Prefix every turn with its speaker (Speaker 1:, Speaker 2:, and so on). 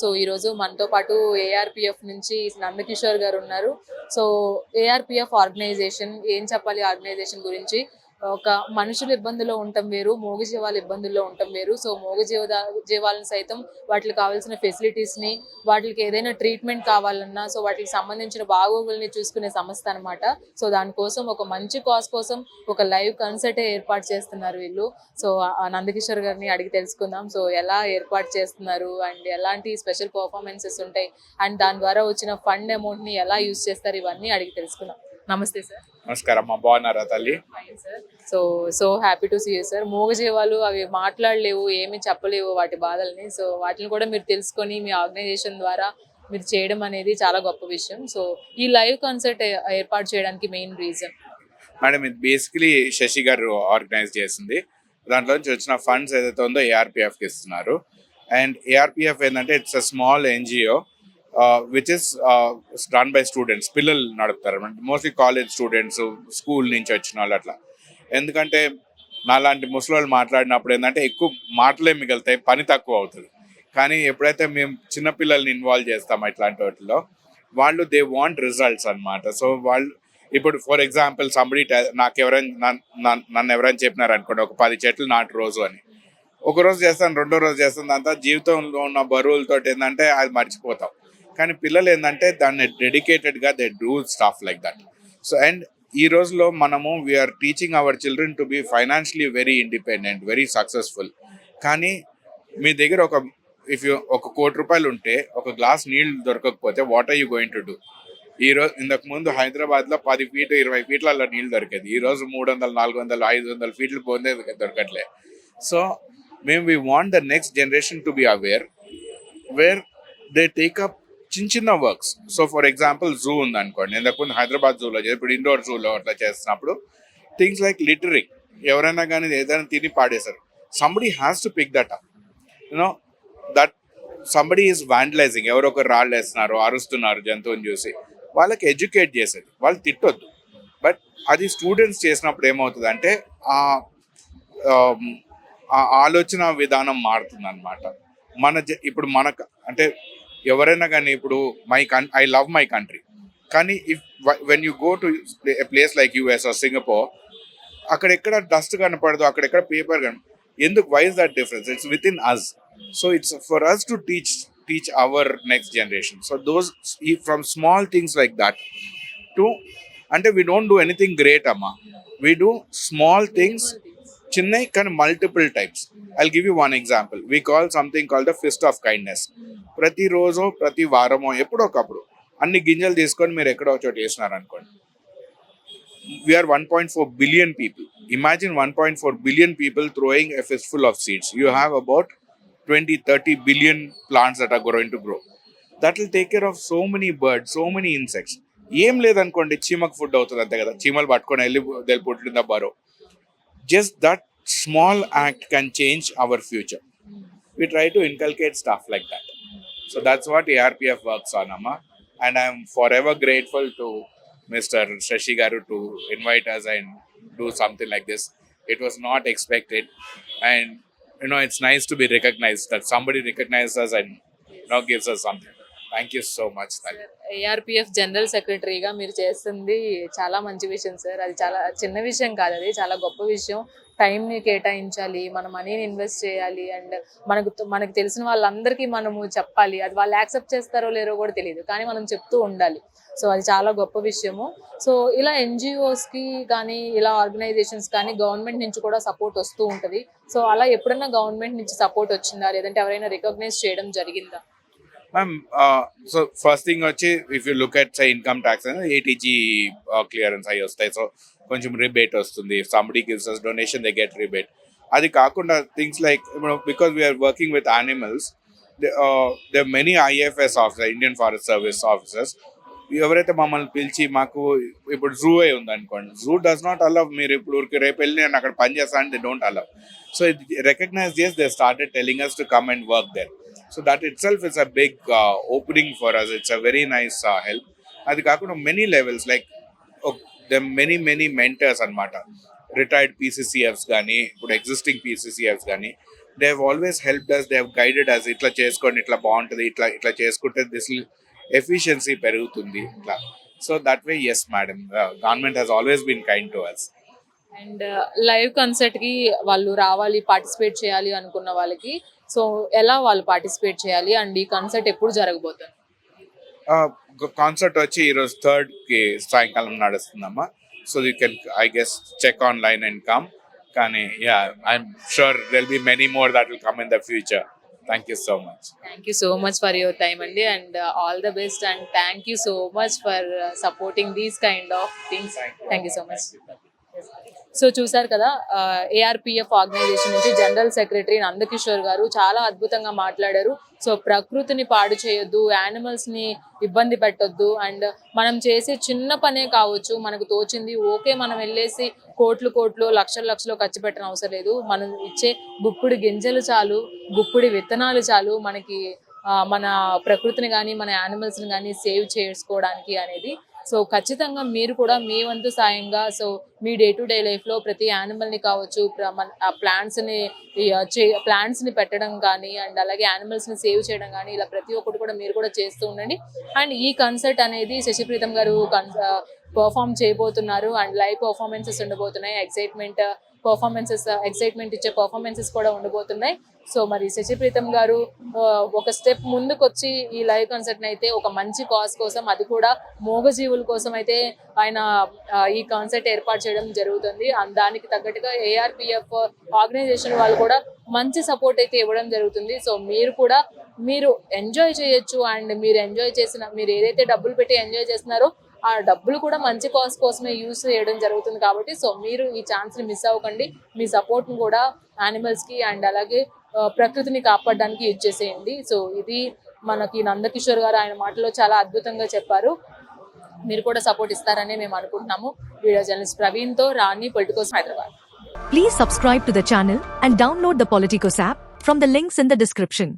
Speaker 1: So ఈ రోజు మనతో పాటు ఏఆర్పిఎఫ్ నుంచి నందకిషోర్ గారు ఉన్నారు. సో ఏఆర్పిఎఫ్ ఆర్గనైజేషన్ ఏం చెప్పాలి ఆర్గనైజేషన్ గురించి? ఒక మనుషులు ఇబ్బందుల్లో ఉండటం వేరు మూగజీవాలు ఇబ్బందుల్లో ఉండటం వేరు. సో మూగజీవ జీవాలను సైతం వాటికి కావాల్సిన ఫెసిలిటీస్ని వాటికి ఏదైనా ట్రీట్మెంట్ కావాలన్నా సో వాటికి సంబంధించిన బాగోగుల్ని చూసుకునే సంస్థ అనమాట సో దానికోసం ఒక మంచి కాజ్ కోసం ఒక లైవ్ కన్సర్టే ఏర్పాటు చేస్తున్నారు వీళ్ళు. సో ఆ నందకిషోర్ గారిని అడిగి తెలుసుకుందాం. సో ఎలా ఏర్పాటు చేస్తున్నారు అండ్ ఎలాంటి స్పెషల్ పర్ఫార్మెన్సెస్ ఉంటాయి? అండ్ దాని ద్వారా వచ్చిన ఫండ్ అమౌంట్ని ఎలా యూజ్ చేస్తారు? ఇవన్నీ అడిగి తెలుసుకుందాం. నమస్తే సార్
Speaker 2: నమస్కారం అమ్మా బాగున్నారా తల్లి?
Speaker 1: So so happy to see sir మూగజీవాలు అవి మాట్లాడలేవు ఏమి చెప్పలేవు వాటి బాధల్ని. సో వాటిని కూడా మీరు తెలుసుకొని మీ ఆర్గనైజేషన్ ద్వారా మీరు చేయడం అనేది చాలా గొప్ప విషయం. సో ఈ లైవ్ కాన్సర్ట్ ఏర్పాటు చేయడానికి మెయిన్ రీజన్
Speaker 2: మేడం ఇది బేసికలీ శశి గారు ఆర్గనైజ్ చేసింది. దాంట్లో నుంచి వచ్చిన ఫండ్స్ ఏదైతే ఉందో ఏఆర్పిఎఫ్కి ఇస్తున్నారు. అండ్ ఏఆర్పిఎఫ్ ఏంటంటే it's a small NGO which is run by students పిల్లలు నడుపుతారు. మోస్ట్లీ కాలేజ్ స్టూడెంట్స్ స్కూల్ నుంచి వచ్చిన వాళ్ళు అట్లా. ఎందుకంటే నాలాంటి ముసలి మాట్లాడినప్పుడు ఏంటంటే ఎక్కువ మాటలే మిగులుతాయి పని తక్కువ అవుతుంది. కానీ ఎప్పుడైతే మేము చిన్నపిల్లల్ని ఇన్వాల్వ్ చేస్తాం ఇట్లాంటి వాటిలో వాళ్ళు దే వాంట్ రిజల్ట్స్ అన్నమాట. సో వాళ్ళు ఇప్పుడు ఫర్ ఎగ్జాంపుల్ సంబడి నాకు ఎవరైనా నన్ను ఎవరైనా చెప్పినారు అనుకోండి ఒక పది చెట్లు నాటు రోజు అని. ఒక రోజు చేస్తాను రెండో రోజు చేస్తాను దాంతో జీవితంలో ఉన్న బరువులతో ఏంటంటే అది మర్చిపోతాం. కానీ పిల్లలు ఏంటంటే దాన్ని డెడికేటెడ్గా they do stuff like that so and ఈ రోజులో మనము we're teaching our children to be financially very independent very successful కానీ మీ దగ్గర ఒక ఇఫ్ యూ ఒక కోటి రూపాయలు ఉంటే ఒక గ్లాస్ నీళ్ళు దొరకకపోతే what are you going to do ఈ రోజు ఇంతకు ముందు హైదరాబాద్లో పది ఫీట్ ఇరవై ఫీట్లలో నీళ్ళు దొరికేది. ఈ రోజు మూడు వందలు నాలుగు వందలు ఐదు వందల ఫీట్లు పొందే దొరకట్లే. సో మేము we want the next generation to be aware where they take up చిన్న చిన్న works. So for example zoo ఉంది అనుకోండి ఇంతకు హైదరాబాద్ జూలో ఇప్పుడు ఇండోర్ జూలో అట్లా చేస్తున్నప్పుడు థింగ్స్ లైక్ లిటరింగ్ ఎవరైనా కానీ ఏదైనా తిని పాడేశారు. Somebody has to pick that up you know that somebody is vandalising ఎవరో ఒకరు రాళ్ళు వేస్తున్నారు అరుస్తున్నారు జంతువుని చూసి. వాళ్ళకి ఎడ్యుకేట్ చేసేది. వాళ్ళు తిట్టొద్దు. బట్ అది స్టూడెంట్స్ చేసినప్పుడు ఏమవుతుంది అంటే ఆ ఆలోచన విధానం మారుతుంది అనమాట మన జ- ఇప్పుడు మనకు అంటే ఎవరైనా కానీ ఇప్పుడు మై కన్ ఐ లవ్ మై కంట్రీ కానీ if when you go to place like US or Singapore అక్కడెక్కడ డస్ట్ కనపడదు అక్కడెక్కడ పేపర్ కన ఎందుకు why's that difference it's with in us so it's for us to teach teach our next generation so those from small things like that to అంటే we don't do anything great అమ్మా. We do small things చిన్నవి కానీ multiple types I give you one example we call something call the fist of kindness ప్రతిరోజు ప్రతి వారమో ఎప్పుడో ఒకప్పుడు అన్ని గింజలు తీసుకొని మీరు ఎక్కడో ఒక చోట వేసినారు అనుకోండి we're one point four billion people imagine one point four billion people throwing a fistful of seeds you have about twenty thirty billion plants that are growing to grow that will take care of so many birds so many insects ఏం లేదనుకోండి చీమకు food అవుతుంది అంతే కదా. చీమలు పట్టుకొని వెళ్ళి వెళ్ళి పుట్టిందా బరో just that small act can change our future. We try to inculcate stuff like that. So that's what ARPF works on, Amma. And I'm forever grateful to Mr. Shashi to invite us and do something like this. It was not expected. And, you know, it's nice to be recognized that somebody recognizes us and, you gives us something. You so much, Tali.
Speaker 1: ARPF general సెక్రటరీగా మీరు చేస్తుంది చాలా మంచి విషయం sir అది చాలా చిన్న విషయం కాదు అది చాలా గొప్ప విషయం. టైంని కేటాయించాలి మన మనీని ఇన్వెస్ట్ చేయాలి అండ్ మనకు మనకు తెలిసిన వాళ్ళందరికీ మనము చెప్పాలి. అది వాళ్ళు యాక్సెప్ట్ చేస్తారో లేరో కూడా తెలియదు కానీ మనం చెప్తూ ఉండాలి. సో అది చాలా గొప్ప విషయము. సో ఇలా ఎన్జిఓస్కి కానీ ఇలా ఆర్గనైజేషన్స్ కానీ గవర్నమెంట్ నుంచి కూడా సపోర్ట్ వస్తూ ఉంటుంది. సో అలా ఎప్పుడైనా గవర్నమెంట్ నుంచి సపోర్ట్ వచ్చిందా? లేదంటే ఎవరైనా రికగ్నైజ్ చేయడం జరిగిందా?
Speaker 2: మ్యామ్ సో ఫస్ట్ థింగ్ వచ్చి ఇఫ్ యూ లుక్ ఎట్ సై ఇన్కమ్ ట్యాక్స్ అనేది ఏటీజీ క్లియరెన్స్ అయ్యి వస్తాయి. సో కొంచెం రిబేట్ వస్తుంది. Somebody gives us donation they get rebate అది కాకుండా things like because we're working with animals they many IFS officer Indian Forest Service officers ఎవరైతే మమ్మల్ని పిలిచి మాకు ఇప్పుడు జూ అయి ఉంది అనుకోండి జూ డస్ నాట్ అలవ్ మీరు ఇప్పుడు ఊరికి రేపు వెళ్ళి నేను అక్కడ పని చేస్తాను దే డోంట్ అలవ్ సో ఇది రికగ్నైజ్ చేసి they started telling us to come and work there so that itself is a big opening for us it's a very nice help అది కాకుండా many levels like them many many mentors అన్నమాట. Retired PCCFs కానీ ఇప్పుడు existing PCCFs కానీ they have always help us they have guided us ఇట్లా చేసుకోండి ఇట్లా బాగుంటుంది ఇట్లా ఇట్లా చేసుకుంటే దిస్ ఎఫిషియన్సీ పెరుగుతుంది ఇట్లా. So that way yes madam government has always been kind to us
Speaker 1: and live కన్సర్ట్కి వాళ్ళు రావాలి పార్టిసిపేట్ చేయాలి అనుకున్న వాళ్ళకి సో ఎలా వాళ్ళు పార్టిసిపేట్ చేయాలి అండ్ ఈ కన్సర్ట్ ఎప్పుడు జరగబోతుంది?
Speaker 2: కాన్సర్ట్ వచ్చి ఈరోజు థర్డ్కి సాయంకాలం నడుస్తుందమ్మా. So you can I guess check online and come కానీ yeah I'm sure there'll be many more that will come in the future thank you so much
Speaker 1: thank you so much for your time అండి and all the best and thank you so much for supporting these kind of things thank you so much so చూసారు కదా ARPF organisation నుంచి general secretary Nandakishore గారు చాలా అద్భుతంగా మాట్లాడారు. So ప్రకృతిని పాడు చేయొద్దు యానిమల్స్ని ఇబ్బంది పెట్టొద్దు అండ్ మనం చేసే చిన్న పనే కావచ్చు మనకు తోచింది ఓకే మనం వెళ్ళేసి కోట్లు కోట్లు లక్షలు లక్షలు ఖర్చు పెట్టిన అవసరం లేదు. మనం ఇచ్చే గుప్పుడి గింజలు చాలు గుప్పుడి విత్తనాలు చాలు మనకి మన ప్రకృతిని కానీ మన యానిమల్స్ని కానీ సేవ్ చేసుకోవడానికి అనేది సో ఖచ్చితంగా మీరు కూడా మీ వంతు సాయంగా సో మీ డే టు డే లైఫ్లో ప్రతి యానిమల్ని కావచ్చు ప్ర- మన ఆ ప్లాంట్స్ని ప్లాంట్స్ని పెట్టడం కానీ అండ్ అలాగే యానిమల్స్ని సేవ్ చేయడం కానీ ఇలా ప్రతి ఒక్కటి కూడా మీరు కూడా చేస్తూ ఉండండి. అండ్ ఈ కన్సర్ట్ అనేది శశిప్రీతం గారు పర్ఫామ్ చేయబోతున్నారు. అండ్ లైవ్ పర్ఫార్మెన్సెస్ ఉండబోతున్నాయి. ఎక్సైట్మెంట్ పర్ఫార్మెన్సెస్ ఎక్సైట్మెంట్ ఇచ్చే పర్ఫార్మెన్సెస్ కూడా ఉండబోతున్నాయి. సో మరి శశిప్రీతం గారు ఒక స్టెప్ ముందుకు వచ్చి ఈ లైవ్ కన్సర్ట్ అయితే ఒక మంచి కాజ్ కోసం అది కూడా మూగజీవుల కోసం అయితే ఆయన ఈ కాన్సర్ట్ ఏర్పాటు చేయడం జరుగుతుంది. దానికి తగ్గట్టుగా ఏఆర్పిఎఫ్ ఆర్గనైజేషన్ వాళ్ళు కూడా మంచి సపోర్ట్ అయితే ఇవ్వడం జరుగుతుంది. సో మీరు కూడా మీరు ఎంజాయ్ చేయొచ్చు అండ్ మీరు ఎంజాయ్ చేసిన మీరు ఏదైతే డబ్బులు పెట్టి ఎంజాయ్ చేస్తున్నారో ఆ డబ్బులు కూడా మంచి కాజ్ కోసమే యూస్ చేయడం జరుగుతుంది కాబట్టి సో మీరు ఈ ఛాన్స్ని మిస్ అవ్వకండి. మీ సపోర్ట్ని కూడా యానిమల్స్కి అండ్ అలాగే ప్రకృతిని కాపాడడానికి యూజ్ చేసేయండి. సో ఇది మనకి నందకిషోర్ గారు ఆయన మాటలో చాలా అద్భుతంగా చెప్పారు. మీరు కూడా సపోర్ట్ ఇస్తారని మేము అనుకుంటున్నాము. Video journalist ప్రవీణ్తో Rani Politicos Hyderabad.
Speaker 3: Please subscribe to the channel and download the Politicos app from the links in the description